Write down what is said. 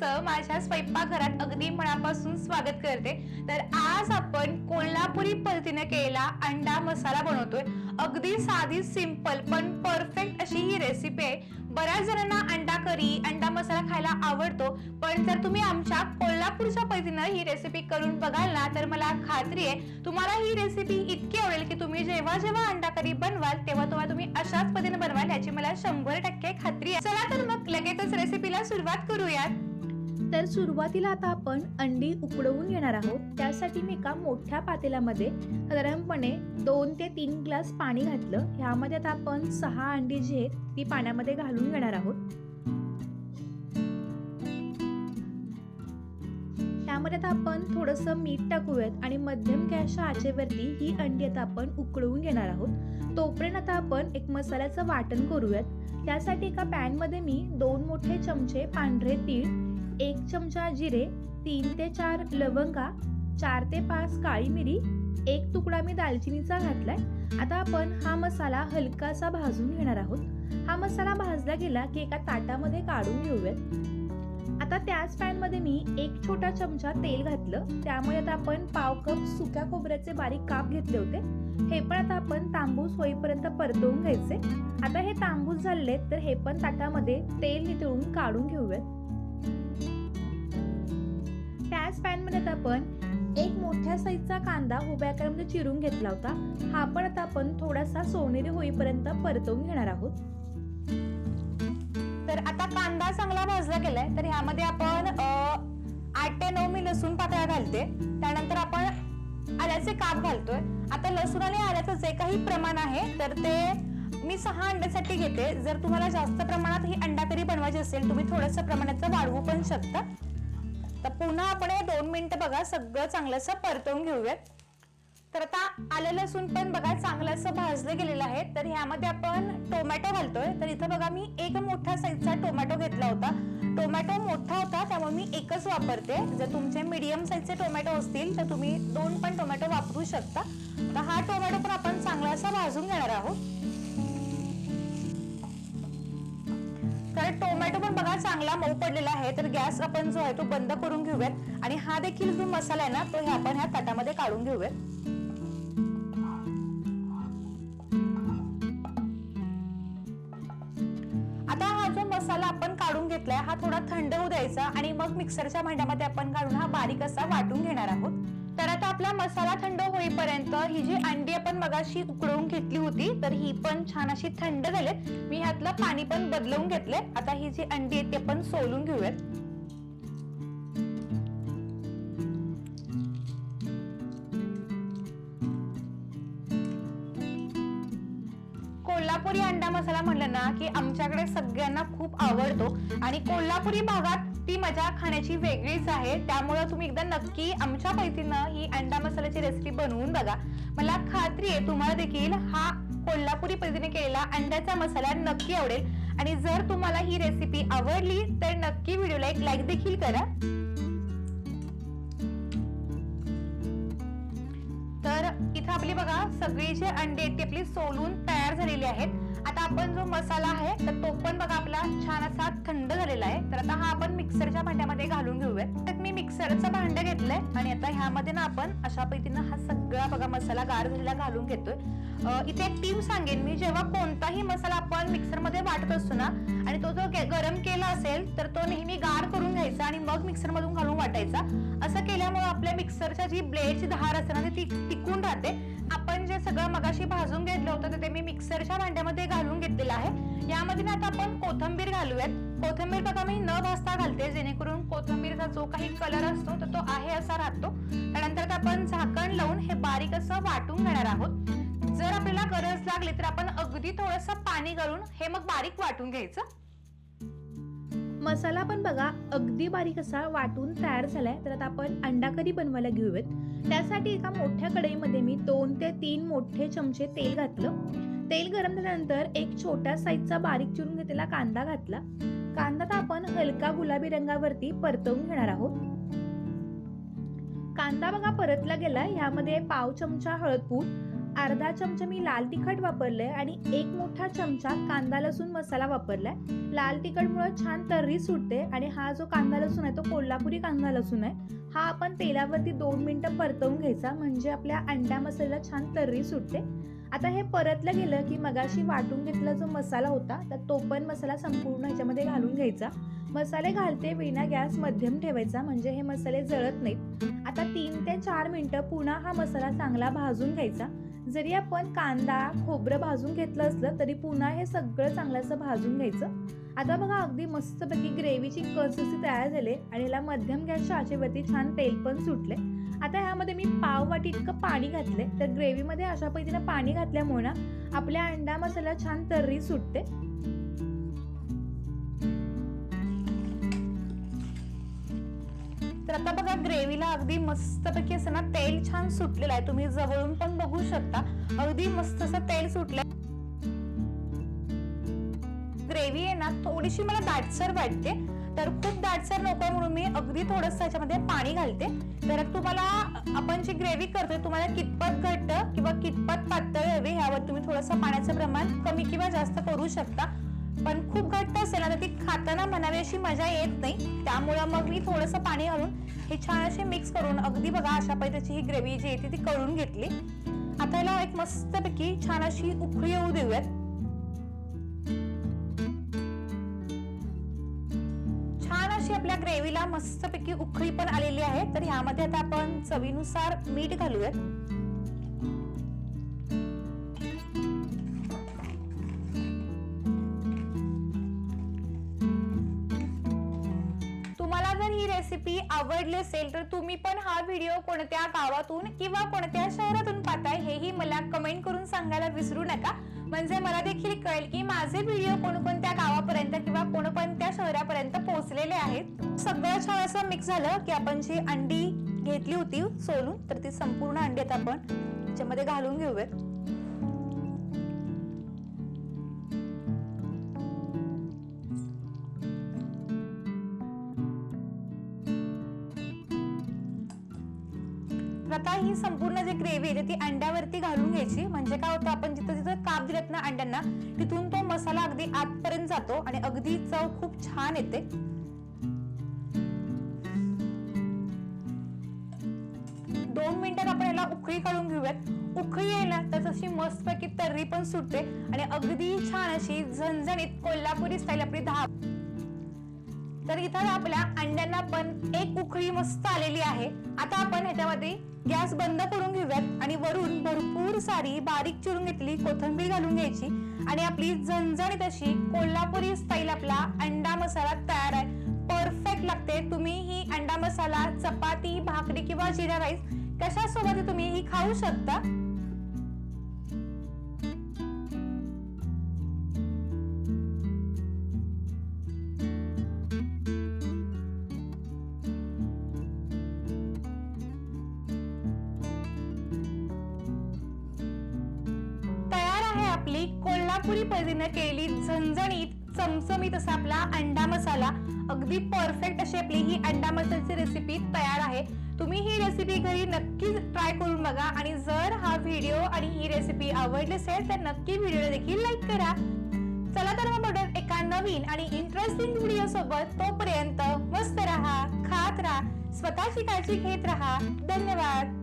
सर्वांचं माझ्या स्वयंपाकघरात अगदी मनापासून स्वागत करते. तर आज आपण कोल्हापुरी पद्धतीने केलेला अंडा मसाला बनवतोय. अगदी साधी सिंपल पण परफेक्ट अशी ही रेसिपी आहे. बऱ्याच जणांना अंडा करी अंडा मसाला खायला आवडतो. पण जर तुम्ही आमच्या कोल्हापूरच्या पद्धतीनं ही रेसिपी करून बघाल ना तर मला खात्री आहे तुम्हाला ही रेसिपी इतकी आवडेल की तुम्ही जेव्हा जेव्हा अंडा करी बनवाल तेव्हा तेव्हा तुम्ही अशाच पद्धतीने बनवाल याची मला शंभर टक्के खात्री आहे. चला तर मग लगेचच रेसिपीला सुरुवात करूयात. तर सुरुवातीला आता आपण अंडी उकडवून घेणार आहोत. त्यासाठी मी एका मोठ्या पातेल्यामध्ये साधारणपणे दोन ते तीन ग्लास पाणी घातलं. ह्यामध्ये आता आपण सहा अंडी जी आहेत ती पाण्यामध्ये घालून घेणार आहोत. त्यामध्ये आता आपण थोडंसं मीठ टाकूयात आणि मध्यम गॅसच्या आचेवरती ही अंडी आता आपण उकळवून घेणार आहोत. तोपर्यंत आता आपण एक मसाल्याचं वाटण करूयात. त्यासाठी एका पॅनमध्ये मी दोन मोठे चमचे पांढरे तीळ एक चमचा जिरे तीन ते चार लवंगा चार ते पाच काळी मिरी एक तुकडा मी दालचिनीचा घातलाय. आता आपण हा मसाला हलकासा भाजून घेणार आहोत. हा मसाला भाजला गेला की एका ताटामध्ये काढून घेऊयात. आता त्याच पॅनमध्ये मी एक छोटा चमचा तेल घातलं. त्यामुळे आता आपण पाव कप सुक्या खोबऱ्याचे बारीक काप घेतले होते. हे पण आता आपण तांबूस होईपर्यंत परतवून घ्यायचे. आता हे तांबूस झाले तर हे पण ताटामध्ये तेल नितळून काढून घेऊयात. त्याच पॅनमध्ये आता आपण एक मोठ्या साईजचा कांदा उभ्या आकारामध्ये चिरून घेतला होता. हा पण आता आपण थोडासा सोनेरी होईपर्यंत परतवून घेणार आहोत. तर आता कांदा चांगला भाजला गेलाय. तर ह्यामध्ये आपण आठ ते नऊ मी लसूण पाकळ्या घालते. त्यानंतर आपण आल्याचे काप घालतोय. आता लसूण आणि आल्याचं जे काही प्रमाण आहे तर ते मी सहा अंड्यासाठी घेते. जर तुम्हाला जास्त प्रमाणात ही अंडा करी बनवायची असेल तुम्ही थोडंसं प्रमाणात वाढवू पण शकता. तर पुन्हा आपण हे दोन मिनिटं बघा सगळं चांगलंसं परतवून घेऊयात. तर आता आलं लसूण पण बघा चांगलं असं भाजलं गेलेलं आहे. तर ह्यामध्ये आपण टोमॅटो घालतोय. तर इथं बघा मी एक मोठा साईजचा टोमॅटो घेतला होता. टोमॅटो मोठा होता त्यामुळे मी एकच वापरते. जर तुमचे मीडियम साईजचे टोमॅटो असतील तर तुम्ही दोन पण टोमॅटो वापरू शकता. तर हा टोमॅटो पण आपण चांगला असा भाजून घेणार आहोत. टोमॅटो पण बघा चांगला मऊ पडलेला आहे. तर गॅस आपण जो आहे तो बंद करून घेऊयात. आणि हा देखील जो मसाला आहे ना तो हे आपण ह्या ताटामध्ये काढून घेऊयात. आता हा जो मसाला आपण काढून घेतलाय हा थोडा थंड होऊ द्यायचा आणि मग मिक्सरच्या भांड्यामध्ये आपण काढून हा बारीक असा वाटून घेणार आहोत. आता आपला मसाला थंड होईपर्यंत ही जी अंडी आपण मगाशी उकळून घेतली होती तर ही पण छान अशी थंड झालेत. मी ह्यातलं पाणी पण बदलवून घेतले आता ही जी अंडी आहेत ती आपण सोलून घेऊयात. कोल्हापुरी अंडा मसाला म्हणलं ना की आमच्याकडे सगळ्यांना खूप आवडतो. आणि कोल्हापुरी भागात ती मजा खाण्याची वेगळीच आहे. त्यामुळे तुम्ही एकदा नक्की आमच्या पैतीनं ही अंडा मसाल्याची रेसिपी बनवून बघा. मला खात्री आहे तुम्हाला देखील हा कोल्हापुरी पद्धतीने केलेला अंड्याचा मसाला नक्की आवडेल. आणि जर तुम्हाला ही रेसिपी आवडली तर नक्की व्हिडिओला एक लाईक देखील करा. तर इथं आपली बघा सगळी जे अंडे आहेत ती आपली सोलून तयार झालेली आहेत. आता आपण जो मसाला आहे तर तो पण बघा आपला छान असा थंड झालेला आहे. तर आता हा आपण मिक्सरच्या भांड्यामध्ये घालून घेऊयात. तर मी मिक्सरचं भांड घेतलंय आणि आता ह्यामध्ये ना आपण अशा पद्धतीनं हा सगळा बघा मसाला गार झालेला घालून घेतोय. इथे एक टीम सांगेन मी जेव्हा कोणताही मसाला आपण मिक्सरमध्ये वाटत असतो ना आणि तो जो गरम केला असेल तर तो नेहमी गार करून घ्यायचा आणि मग मिक्सर मधून घालून वाटायचा. असं केल्यामुळे आपल्या मिक्सरच्या जी ब्लेडची धार असते ना ती टिकून राहते. आपण जे सगळं मगाशी भाजून घेतलं होतं तर ते मी मिक्सरच्या भांड्यामध्ये घालून घेतलेलं आहे. यामध्ये ना आता आपण कोथंबीर घालूयात. कोथंबीर बघा मी न भाजता घालते जेणेकरून कोथंबीरचा जो काही कलर असतो तर तो आहे असा राहतो. त्यानंतर आपण झाकण लावून हे बारीक असं वाटून घेणार आहोत. जर आपल्याला गरज लागली तर आपण अगदी थोडस पाणी घालून हे मग बारीक वाटून घ्यायचं. मसाला पण बघा अगदी बारीक असा वाटून तयार झालाय. तर आता आपण अंडा करी बनवायला घेऊयात? त्यासाठी एका मोठ्या कढईमध्ये मी दोन ते तीन मोठे चमचे तेल घातलं. तेल गरम झाल्यानंतर एक छोट्या साईजचा बारीक चिरून घेतलेला कांदा घातला. कांदा तर आपण हलका गुलाबी रंगावरती परतवून घेणार आहोत. कांदा बघा परतला गेला ह्यामध्ये पाव चमचा हळद पूड अर्धा चमचा मी लाल तिखट वापरलंय आणि एक मोठा चमचा कांदा लसूण मसाला वापरलाय. लाल तिखटमुळे छान तर्री सुटते आणि हा जो कांदा लसूण आहे तो कोल्हापुरी कांदा लसूण आहे. हा आपण तेलावरती दोन मिनटं परतवून घ्यायचा म्हणजे आपल्या अंड्या मसाल्याला छान तर्री सुटते. आता हे परतलं गेलं की मगाशी वाटून घेतला जो मसाला होता तर तो पण मसाला संपूर्ण ह्याच्यामध्ये घालून घ्यायचा. मसाले घालते विना गॅस मध्यम ठेवायचा म्हणजे हे मसाले जळत नाहीत. आता तीन ते चार मिनटं पुन्हा हा मसाला चांगला भाजून घ्यायचा. जरी आपण कांदा खोबरं भाजून घेतलं असलं तरी पुन्हा हे सगळं चांगलं असं भाजून घ्यायचं. आता बघा अगदी मस्तपैकी ग्रेव्हीची कन्सिस्टन्सी तयार झाली आणि याला मध्यम गॅसच्या आचेवरती छान तेल पण सुटले आता ह्यामध्ये मी पाव वाटी इतकं पाणी घातले तर ग्रेव्हीमध्ये अशा पद्धतीनं पाणी घातल्यामुळे ना आपल्या अंडा मसाला छान तर्री सुटते. तर आता बघा ग्रेव्हीला अगदी मस्तपैकी असं ना तेल छान सुटलेलं आहे. तुम्ही जवळून पण बघू शकता. अगदी मस्त असं तेल सुटलंय. ग्रेव्ही आहे ना थोडीशी मला दाटसर वाटते. तर खूप दाटसर नको म्हणून मी अगदी थोडस त्याच्यामध्ये पाणी घालते. तर तुम्हाला आपण जी ग्रेव्ही करतोय तुम्हाला कितपत घट्ट किंवा कितपत पातळ हवी ह्यावर तुम्ही थोडंसं पाण्याचं प्रमाण कमी किंवा जास्त करू शकता. पण खूप घट्ट असेल. ना तर ती खाताना म्हणावी अशी मजा येत नाही. त्यामुळं मग मी थोडंसं पाणी घालून हे छान असे मिक्स करून अगदी बघा अशा पद्धतीची ही ग्रेव्ही जी येते ती करून घेतली. आता याला एक मस्तपैकी छान अशी उखळी येऊ देऊयात. छान अशी आपल्या ग्रेव्हीला मस्तपैकी उखळी पण आलेली आहे. तर ह्यामध्ये आता आपण चवीनुसार मीठ घालूयात. रेसिपी आवडली असेल तर तुम्ही पण हा व्हिडिओ कोणत्या गावातून किंवा कोणत्या शहरातून पाहताय हेही मला कमेंट करून सांगायला विसरू नका. म्हणजे मला देखील कळेल की माझे व्हिडिओ कोणकोणत्या गावापर्यंत किंवा कोणकोणत्या शहरापर्यंत पोहोचलेले आहेत. सगळं छान असं मिक्स झालं की आपण जी अंडी घेतली होती सोलून तर ती संपूर्ण अंडी आता आपण त्याच्यामध्ये घालून घेऊयात. आहे ती अंड्यावरती घालून घ्यायची. म्हणजे काय होतं आपण जिथं जिथं काप दिलेत ना अंड्यांना तिथून तो मसाला अगदी आतपर्यंत जातो आणि अगदी चव खूप छान येते. दोन मिनिटात आपण याला उकळी काढून घेऊयात. उकळी यायला तर तशी मस्तपैकी तर्री पण सुटते आणि अगदी छान अशी झणझणीत कोल्हापुरी स्टाईल आपली दहा तर इथं आपल्या अंड्यांना पण एक उकळी मस्त आलेली आहे. आता आपण ह्याच्यामध्ये गॅस बंद करून घेऊयात आणि वरून भरपूर सारी बारीक चिरून घेतली कोथिंबीर घालून घ्यायची. आणि आपली झणझणीत अशी कोल्हापुरी स्टाईल आपला अंडा मसाला तयार आहे. परफेक्ट लागते. तुम्ही ही अंडा मसाला चपाती भाकरी किंवा जिरा राईस कशासोबत तुम्ही ही खाऊ शकता? कोल्हापुरी पद्धतीने केली झणझणीत चमचमीत असा आपला अंडा मसाला. अगदी परफेक्ट अशी आपली ही अंडा मसाल्याची रेसिपी तयार आहे. तुम्ही ही रेसिपी घरी नक्कीच ट्राय करून बघा आणि जर हा व्हिडिओ आणि ही रेसिपी आवडली असेल तर नक्की व्हिडिओ देखील लाईक करा. चला तर मग बघत एका नवीन आणि इंटरेस्टिंग व्हिडिओ सोबत तोपर्यंत मस्त राहा खात राहा स्वतःची काळजी घेत राहा. धन्यवाद.